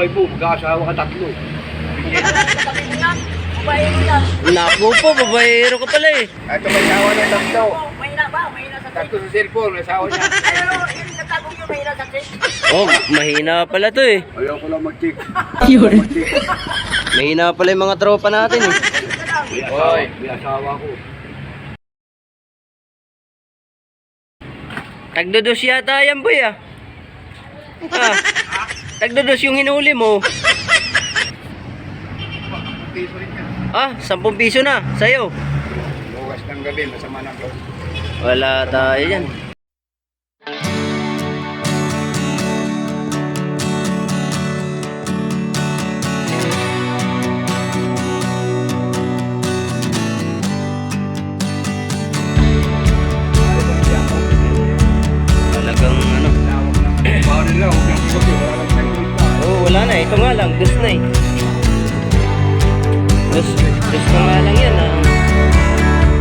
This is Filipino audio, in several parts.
Buhay mo, mag-aasawa ka tatlo. Naku po, babayero ka pala eh. Ito may asawa ng tatlo. Mahina ba? Mahina sa Tatlo sa cellphone, may asawa niya. Pero yung katagong yung mahina sa. Oh, mahina pala to eh. Ayaw ko lang mag-check. Yun. Mahina pala yung mga tropa natin eh. May asawa, may asawa ko. Tagdodos yata yan boy ah. Ah, tagdodos yung hinuli mo. Ah, 10 piso na sa'yo. Bukas ng gabi, masama na. Wala tayo yan. Ito nga lang. Dus na eh. Dus na nga lang yan ah.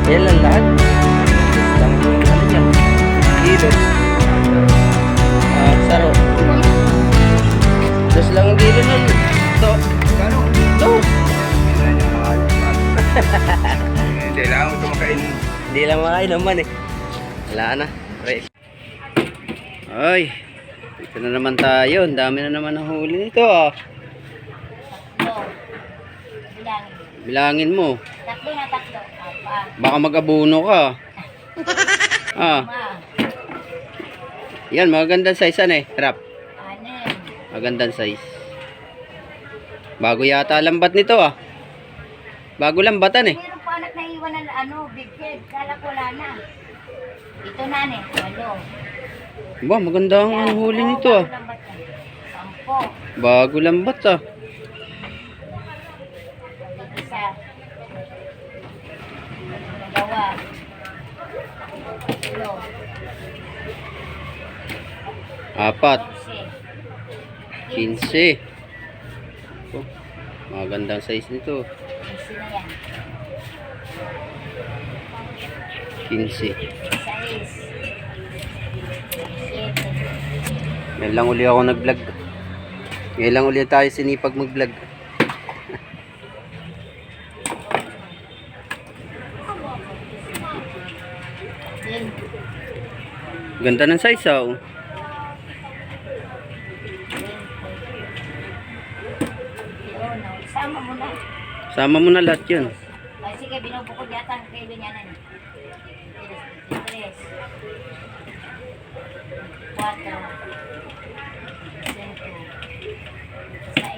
Yan lang lahat. Dus lang yung ano. Ah, saro. Dus lang ang kilo nun. Gano'n? Dos. Hindi niya lang ako tumakain. Hindi lang makain naman eh. Wala na. Pre. Ay. Dito na naman tayo. Ang dami na naman ang huli nito ah. Bilangin. Mo. Tatlo na tatlo. Baka mag-abuno ka. Ah. Yan, magandang size ano eh. Harap. Anin. Magandang size. Bago yata lambat nito ah. Bago lambatan eh. Meron pa anak na iwan na ano, big head. Kala ko wala na. Ito na ne. Walo. Ba, maganda ang ang huli nito ah. Bago lambat ah. Apat. Kasi. 15. Oh, magandang size nito. Kasi na yan. 15. Ngayon lang uli ako nag-vlog. Ngayon lang uli tayo sinipag mag-vlog. Ganda ng size oh. Isama mo na. Sama mo na lahat yun. Ay, sige, binubukod yata ang kay Binyanan. Tres. Cuatro.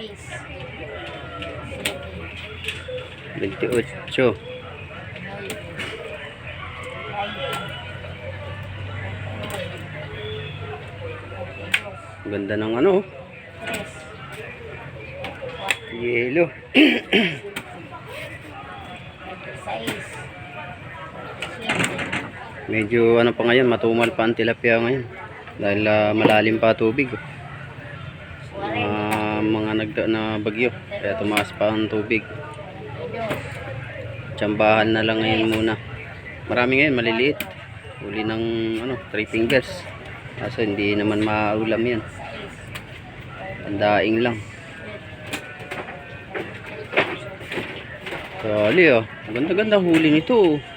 Siete. 28. Nueve. Veinte. Ganda ng ano. Yelo. Medyo ano pa ngayon, matumal pa ang tilapia ngayon. Dahil ah, malalim pa tubig. oh. Mga nagda na bagyo. Kaya tumaas pa ang tubig. Tsambahan na lang ngayon muna. Marami ngayon, maliliit. Uli ng ano, three fingers. Kaso hindi naman maulam yan. Seis. Ang daing lang. Sali oh. Ganda-ganda huli nito. oh.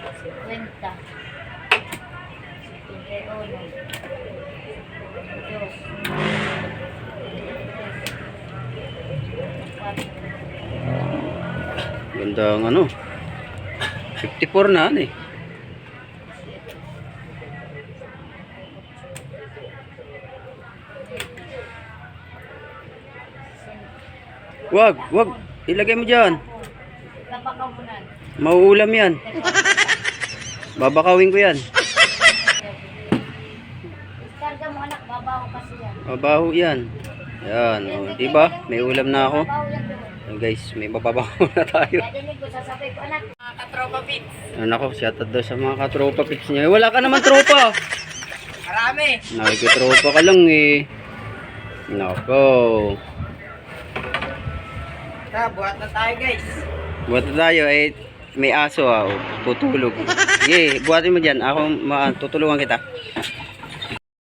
Ganda ang ano. 54 na ano eh. Wag, wag. Ilagay mo dyan. Mauulam yan. Babakawin ko yan. Iskarga mo anak, babaho kasi yan. Yan. Yan. O, di ba? May ulam na ako. Yan guys, may mababaho na tayo. Ko, ko. Mga katropa pits. Ano ako, shoutout daw sa mga katropa pics niya. Eh, Wala ka naman tropa. Marami. Nakikitropa ka lang eh. Nako. Tara, buhat na tayo guys. Buhat na tayo eh. May aso ah. oh. Tutulog. Sige, buhatin mo dyan. Ako tutulungan kita.